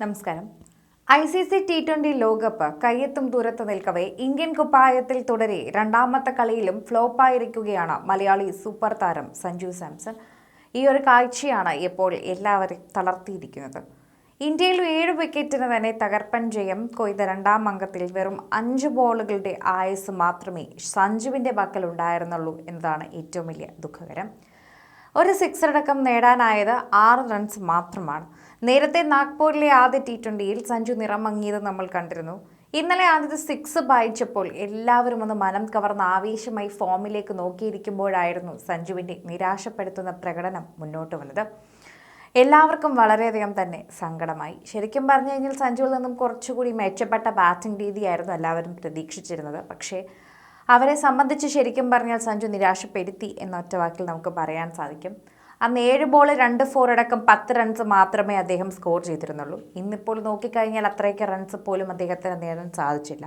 നമസ്കാരം. I C C T twenty ലോകകപ്പ് കയ്യെത്തും ദൂരത്ത് നിൽക്കവേ ഇന്ത്യൻ കുപ്പായത്തിൽ തുടരെ രണ്ടാമത്തെ കളിയിലും ഫ്ലോപ്പായിരിക്കുകയാണ് മലയാളി സൂപ്പർ താരം സഞ്ജു സാംസൺ. ഈ ഒരു കാഴ്ചയാണ് ഇപ്പോൾ എല്ലാവരെയും തളർത്തിയിരിക്കുന്നത്. ഇന്ത്യയിൽ ഏഴ് വിക്കറ്റിന് തന്നെ തകർപ്പൻ ജയം കൊയ്ത രണ്ടാം അംഗത്തിൽ വെറും അഞ്ച് ബോളുകളുടെ ആയുസ് മാത്രമേ സഞ്ജുവിന്റെ പക്കലുണ്ടായിരുന്നുള്ളൂ എന്നതാണ് ഏറ്റവും വലിയ ദുഃഖകരം. ഒരു സിക്സ് അടക്കം നേടാനായത് ആറ് റൺസ് മാത്രമാണ്. നേരത്തെ നാഗ്പൂരിലെ ആദ്യ ടി ട്വന്റിയിൽ സഞ്ജു നിറമങ്ങിയത് നമ്മൾ കണ്ടിരുന്നു. ഇന്നലെ ആദ്യത്തെ സിക്സ് വായിച്ചപ്പോൾ എല്ലാവരും ഒന്ന് മനം കവർന്ന ആവേശമായി ഫോമിലേക്ക് നോക്കിയിരിക്കുമ്പോഴായിരുന്നു സഞ്ജുവിന്റെ നിരാശപ്പെടുത്തുന്ന പ്രകടനം മുന്നോട്ട് വന്നത്. എല്ലാവർക്കും വളരെയധികം തന്നെ സങ്കടമായി. ശരിക്കും പറഞ്ഞു കഴിഞ്ഞാൽ സഞ്ജുവിൽ നിന്നും കുറച്ചുകൂടി മെച്ചപ്പെട്ട ബാറ്റിംഗ് രീതിയായിരുന്നു എല്ലാവരും പ്രതീക്ഷിച്ചിരുന്നത്. പക്ഷേ അവരെ സംബന്ധിച്ച് ശരിക്കും പറഞ്ഞാൽ സഞ്ജു നിരാശപ്പെടുത്തി എന്ന ഒറ്റ വാക്കിൽ നമുക്ക് പറയാൻ സാധിക്കും. അന്ന് ഏഴ് ബോൾ രണ്ട് ഫോർ അടക്കം പത്ത് റൺസ് മാത്രമേ അദ്ദേഹം സ്കോർ ചെയ്തിരുന്നുള്ളൂ. ഇന്നിപ്പോൾ നോക്കിക്കഴിഞ്ഞാൽ അത്രയ്ക്ക് റൺസ് പോലും അദ്ദേഹത്തിന് നേടാൻ സാധിച്ചില്ല.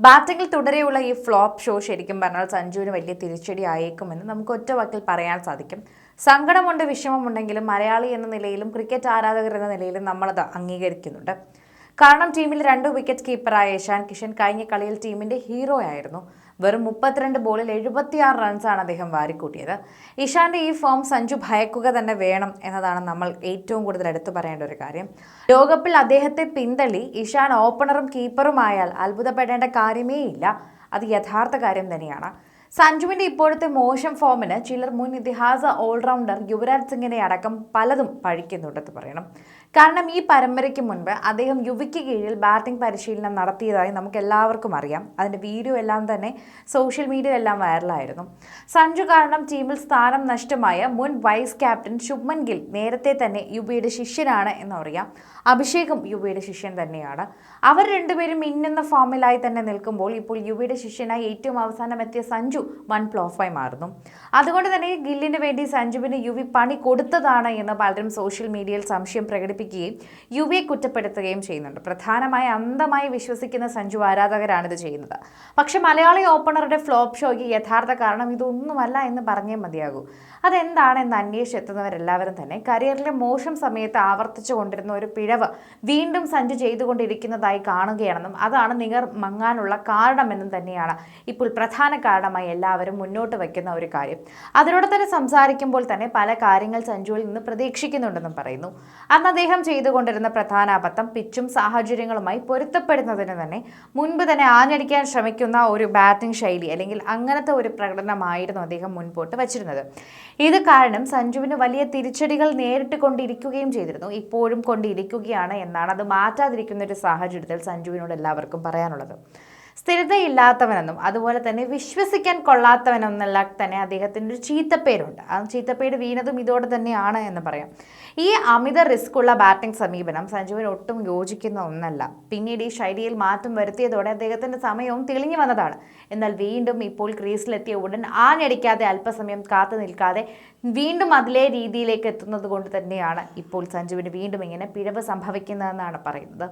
ബാറ്റിംഗിൽ തുടരെയുള്ള ഈ ഫ്ലോപ്പ് ഷോ ശരിക്കും പറഞ്ഞാൽ സഞ്ജുവിന് വലിയ തിരിച്ചടി ആയേക്കുമെന്ന് നമുക്ക് ഒറ്റ വാക്കിൽ പറയാൻ സാധിക്കും. സങ്കടമുണ്ട് വിഷമമുണ്ടെങ്കിലും മലയാളി എന്ന നിലയിലും ക്രിക്കറ്റ് ആരാധകർ എന്ന നിലയിലും നമ്മളത് അംഗീകരിക്കുന്നുണ്ട്. കാരണം ടീമിൽ രണ്ട് വിക്കറ്റ് കീപ്പറായ ഇഷാൻ കിഷൻ കഴിഞ്ഞ കളിയിൽ ടീമിന്റെ ഹീറോ ആയിരുന്നു. വെറും മുപ്പത്തിരണ്ട് ബോളിൽ എഴുപത്തിയാറ് റൺസാണ് അദ്ദേഹം വാരിക്കൂട്ടിയത്. ഇഷാന്റെ ഈ ഫോം സഞ്ജു ഭയക്കുക തന്നെ വേണം എന്നതാണ് നമ്മൾ ഏറ്റവും കൂടുതൽ എടുത്തു പറയേണ്ട ഒരു കാര്യം. ലോകകപ്പിൽ അദ്ദേഹത്തെ പിന്തള്ളി ഇഷാൻ ഓപ്പണറും കീപ്പറുമായാൽ അത്ഭുതപ്പെടേണ്ട കാര്യമേ ഇല്ല അത് യഥാർത്ഥ കാര്യം തന്നെയാണ്. സഞ്ജുവിന്റെ ഇപ്പോഴത്തെ മോശം ഫോമിന് ചിലർ മുൻ ഇതിഹാസ ഓൾറൗണ്ടർ യുവരാജ് സിംഗിനെ അടക്കം പലതും പഴിക്കുന്നുണ്ടെന്ന് പറയണം. കാരണം ഈ പരമ്പരയ്ക്ക് മുൻപ് അദ്ദേഹം യുവിക്ക് കീഴിൽ ബാറ്റിംഗ് പരിശീലനം നടത്തിയതായി നമുക്ക് എല്ലാവർക്കും അറിയാം. അതിന്റെ വീഡിയോ എല്ലാം തന്നെ സോഷ്യൽ മീഡിയയിലെല്ലാം വൈറലായിരുന്നു. സഞ്ജു കാരണം ടീമിൽ സ്ഥാനം നഷ്ടമായ മുൻ വൈസ് ക്യാപ്റ്റൻ ശുഭ്മൻ ഗിൽ നേരത്തെ തന്നെ യുബിയുടെ ശിഷ്യനാണ് എന്നറിയാം. അഭിഷേകും യുബിയുടെ ശിഷ്യൻ തന്നെയാണ്. അവർ രണ്ടുപേരും ഇന്നെന്ന ഫോമിലായി തന്നെ നിൽക്കുമ്പോൾ ഇപ്പോൾ യുബിയുടെ ശിഷ്യനായി ഏറ്റവും അവസാനം എത്തിയ സഞ്ജു വൺ പ്ലോഫായി മാറുന്നു. അതുകൊണ്ട് തന്നെ ഗില്ലിന് വേണ്ടി സഞ്ജുവിന് യുവി പണി കൊടുത്തതാണ് എന്ന് പലരും സോഷ്യൽ മീഡിയയിൽ സംശയം പ്രകടിപ്പിക്കുകയും യു വിയെ കുറ്റപ്പെടുത്തുകയും ചെയ്യുന്നുണ്ട്. പ്രധാനമായി അന്ധമായി വിശ്വസിക്കുന്ന സഞ്ജു ആരാധകരാണ് ഇത് ചെയ്യുന്നത്. പക്ഷെ മലയാളി ഓപ്പണറുടെ ഫ്ലോപ്പ് ഷോയ്ക്ക് യഥാർത്ഥ കാരണം ഇതൊന്നുമല്ല എന്ന് പറഞ്ഞേ മതിയാകൂ. അതെന്താണെന്ന് അന്വേഷിച്ച് അന്വേഷിച്ചെത്തുന്നവരെല്ലാവരും തന്നെ കരിയറിലെ മോശം സമയത്ത് ആവർത്തിച്ചു കൊണ്ടിരുന്ന ഒരു പിഴവ് വീണ്ടും സഞ്ജു ചെയ്തുകൊണ്ടിരിക്കുന്നതായി കാണുകയാണെന്നും അതാണ് നിഗർ മങ്ങാനുള്ള കാരണമെന്നും തന്നെയാണ് ഇപ്പോൾ പ്രധാന കാരണമായി എല്ലാവരും മുന്നോട്ട് വയ്ക്കുന്ന ഒരു കാര്യം. അതിനോട് തന്നെ സംസാരിക്കുമ്പോൾ തന്നെ പല കാര്യങ്ങൾ സഞ്ജുവിൽ നിന്ന് പ്രതീക്ഷിക്കുന്നുണ്ടെന്നും പറയുന്നു. അന്ന് അദ്ദേഹം ചെയ്തുകൊണ്ടിരുന്ന പ്രധാന അബദ്ധം പിച്ചും സാഹചര്യങ്ങളുമായി പൊരുത്തപ്പെടുന്നതിന് തന്നെ മുൻപ് തന്നെ ആഞ്ഞടിക്കാൻ ശ്രമിക്കുന്ന ഒരു ബാറ്റിംഗ് ശൈലി അല്ലെങ്കിൽ അങ്ങനത്തെ ഒരു പ്രകടനമായിരുന്നു അദ്ദേഹം മുൻപോട്ട് വച്ചിരുന്നത്. ഇത് കാരണം സഞ്ജുവിന് വലിയ തിരിച്ചടികൾ നേരിട്ട് കൊണ്ടിരിക്കുകയും ചെയ്തിരുന്നു. ഇപ്പോഴും കൊണ്ടിരിക്കുകയാണ് എന്നാണ് അത് മാറ്റാതിരിക്കുന്ന ഒരു സാഹചര്യത്തിൽ സഞ്ജുവിനോട് എല്ലാവർക്കും പറയാനുള്ളത്. സ്ഥിരതയില്ലാത്തവനെന്നും അതുപോലെ തന്നെ വിശ്വസിക്കാൻ കൊള്ളാത്തവനെന്നല്ല തന്നെ അദ്ദേഹത്തിന്റെ ഒരു ചീത്തപ്പേരുണ്ട്. ആ ചീത്തപ്പേര് വീണതും ഇതോടെ തന്നെയാണ് എന്ന് പറയാം. ഈ അമിത റിസ്ക് ഉള്ള ബാറ്റിംഗ് സമീപനം സഞ്ജുവിന് ഒട്ടും യോജിക്കുന്ന ഒന്നല്ല. പിന്നീട് ഈ ശൈലിയിൽ മാറ്റം വരുത്തിയതോടെ അദ്ദേഹത്തിന്റെ സമയവും തെളിഞ്ഞു വന്നതാണ്. എന്നാൽ വീണ്ടും ഇപ്പോൾ ക്രീസിലെത്തിയ ഉടൻ ആ ആഞ്ഞടിക്കാതെ അല്പസമയം കാത്തു നിൽക്കാതെ വീണ്ടും അതിലേ രീതിയിലേക്ക് എത്തുന്നത് കൊണ്ട് തന്നെയാണ് ഇപ്പോൾ സഞ്ജുവിന് വീണ്ടും ഇങ്ങനെ പിഴവ് സംഭവിക്കുന്നതെന്നാണ് പറയുന്നത്.